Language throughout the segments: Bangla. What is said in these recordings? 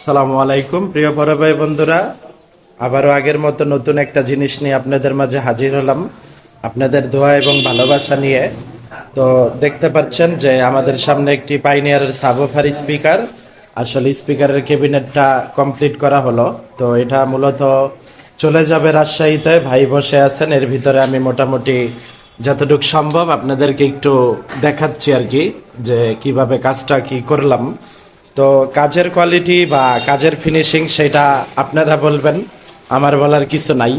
সালামু আলাইকুম। প্রিয় বড় ভাই বন্ধুরা, আবারও আগের মতো নতুন একটা জিনিস নিয়ে আপনাদের মাঝে হাজির হলাম। আপনাদের দোয়া এবং ভালোবাসা নিয়ে। তো দেখতে পাচ্ছেন যে আমাদের সামনে একটি পাইনিয়ারের সাবোফার স্পিকার। আসলে স্পিকারের ক্যাবিনেটটা কমপ্লিট করা হলো। তো এটা মূলত চলে যাবে রাজশাহীতে। ভাই বসে আছেন, এর ভিতরে আমি মোটামুটি যতটুকু সম্ভব আপনাদেরকে একটু দেখাচ্ছি আর কি, যে কীভাবে কাজটা কি করলাম। তো কাজের কোয়ালিটি বা কাজের ফিনিশিং সেটা আপনারা বলবেন, আমার বলার কিছু নাই।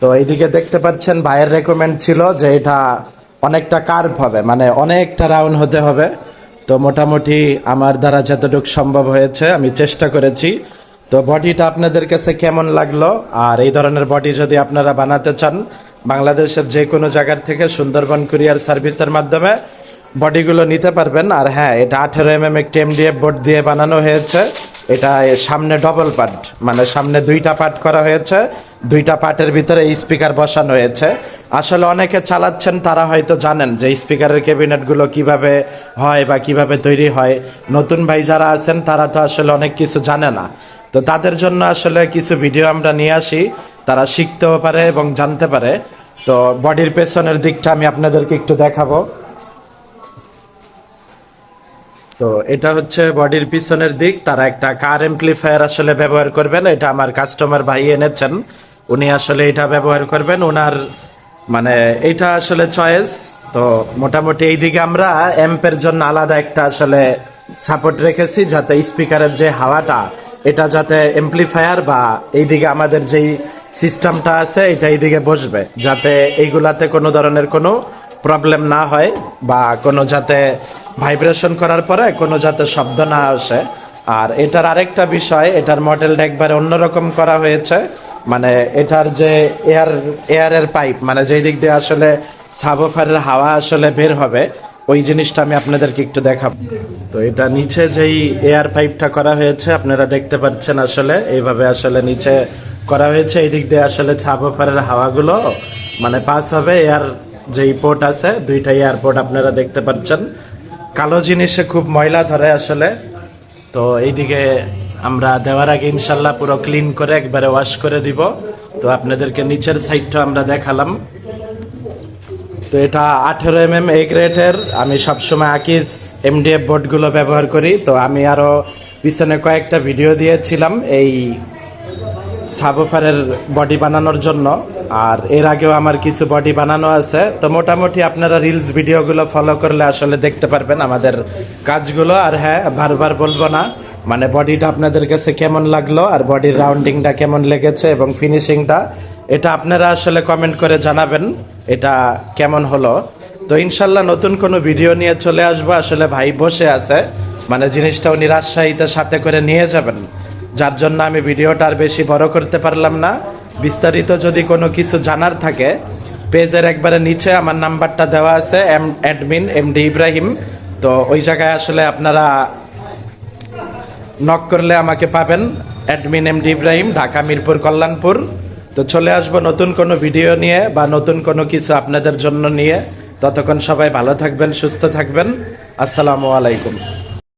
তো এইদিকে দেখতে পাচ্ছেন ভাইয়ের রেকমেন্ড ছিল যে এটা অনেকটা কার্ভ হবে মানে অনেকটা রাউন্ড হতে হবে। তো মোটামুটি আমার দ্বারা যতটুকু সম্ভব হয়েছে, আমি চেষ্টা করেছি। তো বডিটা আপনাদের কাছে কেমন লাগল? আর এই ধরনের বডি যদি আপনারা বানাতে চান, বাংলাদেশের যে কোনো জায়গার থেকে সুন্দরবন কুরিয়ার সার্ভিসের মাধ্যমে বডিগুলো নিতে পারবেন। আর হ্যাঁ এটা আঠেরো এম এম একটি এমডিএফ বোর্ড দিয়ে বানানো হয়েছে। এটা সামনে ডবল পার্ট মানে সামনে দুইটা পার্ট করা হয়েছে। দুইটা পার্টের ভিতরে স্পিকার বসানো হয়েছে। আসলে অনেকে চালাচ্ছেন, তারা হয়তো জানেন যে স্পিকারের ক্যাবিনেটগুলো কীভাবে হয় বা কীভাবে তৈরি হয়। নতুন ভাই যারা আছেন, তারা তো আসলে অনেক কিছু জানে না। তো তাদের জন্য আসলে কিছু ভিডিও আমরা নিয়ে আসি। তারা শিখতেও পারে এবং জানতে পারে। তো বডির পেছনের দিকটা আমি আপনাদেরকে একটু দেখাবো। তো এটা হচ্ছে বডির পিছনের দিক। তারা একটা কার এমপ্লিফায়ার আসলে ব্যবহার করবেন, এটা আমার কাস্টমার ভাই এনেছেন। উনি আসলে এটা ব্যবহার করবেন। ওনার মানে এটা আসলে চয়েস তো মোটামুটি এইদিকে আমরা অ্যাম্পের জন্য আলাদা একটা আসলে সাপোর্ট রেখেছি, যাতে স্পিকারের যে হাওয়াটা, এটা যাতে এমপ্লিফায়ার বা এইদিকে আমাদের যেই সিস্টেমটা আছে, এটা এইদিকে বসবে। যাতে এইগুলাতে কোনো ধরনের কোনো প্রবলেম না হয় বা কোনো যাতে ভাইব্রেশন করার পরে কোনো যাতে শব্দ না আসে। আর এটার আরেকটা বিষয়, এটার মডেলটা একবারে অন্যরকম করা হয়েছে। মানে এটার যে এয়ার এয়ারের পাইপ মানে যেই দিক দিয়ে আসলে সাবোফারের হাওয়া আসলে বের হবে, ওই জিনিসটা আমি আপনাদেরকে একটু দেখাবো। তো এটা নিচে যেই এয়ার পাইপটা করা হয়েছে, আপনারা দেখতে পাচ্ছেন আসলে, এইভাবে আসলে নিচে করা হয়েছে। এই দিক দিয়ে আসলে সাবোফারের হাওয়াগুলো মানে পাস হবে এয়ার যেই পোর্ট আছে দুইটা এয়ারপোর্ট আপনারা দেখতে পাচ্ছেন। কালো জিনিসে খুব ময়লা ধরে আসলে। তো এইদিকে আমরা দেওয়ার আগে ইনশাল্লাহ পুরো ক্লিন করে একবারে ওয়াশ করে দিব। তো আপনাদেরকে নিচের সাইডটা আমরা দেখালাম। তো এটা আঠেরো এম এম এ গ্রেডের আমি সবসময় আকিস এমডিএফ বোর্ডগুলো ব্যবহার করি। তো আমি আরও পিছনে কয়েকটা ভিডিও দিয়েছিলাম। এই সাবোফারের বডি বানানোর জন্য। আর এর আগেও আমার কিছু বডি বানানো আছে। তো মোটামুটি আপনারা রিলস ভিডিওগুলো ফলো করলে আসলে দেখতে পারবেন আমাদের কাজগুলো। আর হ্যাঁ বারবার বলব না মানে বডিটা আপনাদের কাছে কেমন লাগল আর বডির রাউন্ডিংটা কেমন লেগেছে এবং ফিনিশিংটা এটা আপনারা আসলে কমেন্ট করে জানাবেন, এটা কেমন হলো। তো ইনশাল্লাহ নতুন কোনো ভিডিও নিয়ে চলে আসব। আসলে ভাই বসে আছে মানে জিনিসটা উনি রাজশাহীতে সাথে করে নিয়ে যাবেন। যার জন্য আমি ভিডিওটা আর বেশি বড় করতে পারলাম না। বিস্তারিত যদি কোনো কিছু জানার থাকে, পেজের একবারে নিচে আমার নাম্বারটা দেওয়া আছে, M, admin M D Ibrahim. তো ওই জায়গায় আসলে আপনারা নক করলে আমাকে পাবেন। Admin M D Ibrahim, Dhaka, Mirpur, Kalyanpur. তো চলে আসব নতুন কোনো ভিডিও নিয়ে বা নতুন কোনো কিছু আপনাদের জন্য নিয়ে। ততক্ষণ সবাই ভালো থাকবেন, সুস্থ থাকবেন। আসসালামু আলাইকুম।